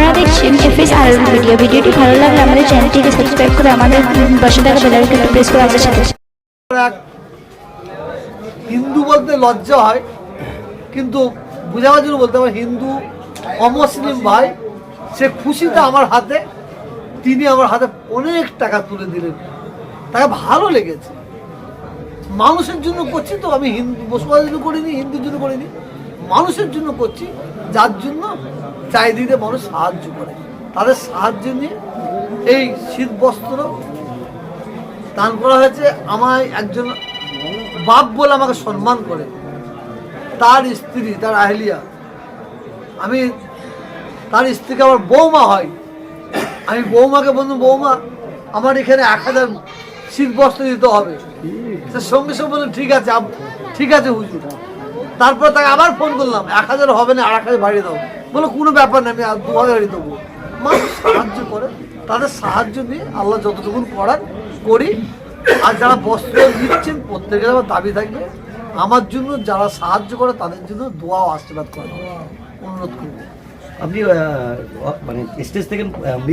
আপনারা দেখছেন এফএস আর ভিডিও ভিডিওটি ভালো লাগলে আমাদের চ্যানেলটিকে সাবস্ক্রাইব করে আমাদের পাশে থাকা বেল আইকনটি প্রেস করে আমাদের সাথে হিন্দু বলতে লজ্জা হয়, কিন্তু বোঝাবার জন্য বলতে আমার হিন্দু অমুসলিম ভাই, সে খুশিতে আমার হাতে, তিনি আমার হাতে অনেক টাকা তুলে দিলেন। তাকে ভালো লেগেছে। মানুষের জন্য করছি তো আমি হিন্দু বসবাসের জন্য করিনি, হিন্দুর জন্য করিনি। মানুষের জন্য করছি, যার জন্য চারিদিকে মানুষ সাহায্য করে। তাদের সাহায্য নিয়ে এই শীত বস্ত্র দান করা হয়েছে। আমায় একজন বাপ বলে আমাকে সম্মান করে। তার স্ত্রী, তার আহলিয়া। আমি, তার স্ত্রীকে আমার বৌমা হয়। আমি বৌমাকে বন্ধু বৌমা, আমার এখানে এক হাজার শীত বস্ত্র দিতে হবে। সে সঙ্গে সঙ্গে বললেন ঠিক আছে ঠিক আছে হুজুর। তারপর তাকে আবার ফোন করলাম, এক হাজার হবে না আর এক হাজার বাড়িয়ে দাও। বলো, কোনো ব্যাপার না, আমি আর দু হাজারই দেবো। মানুষ সাহায্য করে, তাদের সাহায্য নিয়ে আল্লাহ যতটুকুন করার করি। আর যারা বস্ত্র দিচ্ছেন প্রত্যেকের আমার দাবি থাকবে। আমার জন্য যারা সাহায্য করে, তাদের জন্য দোয়া আশীর্বাদ করে। অনুরোধ করব। আপনি মানে স্টেজ থেকে আপনি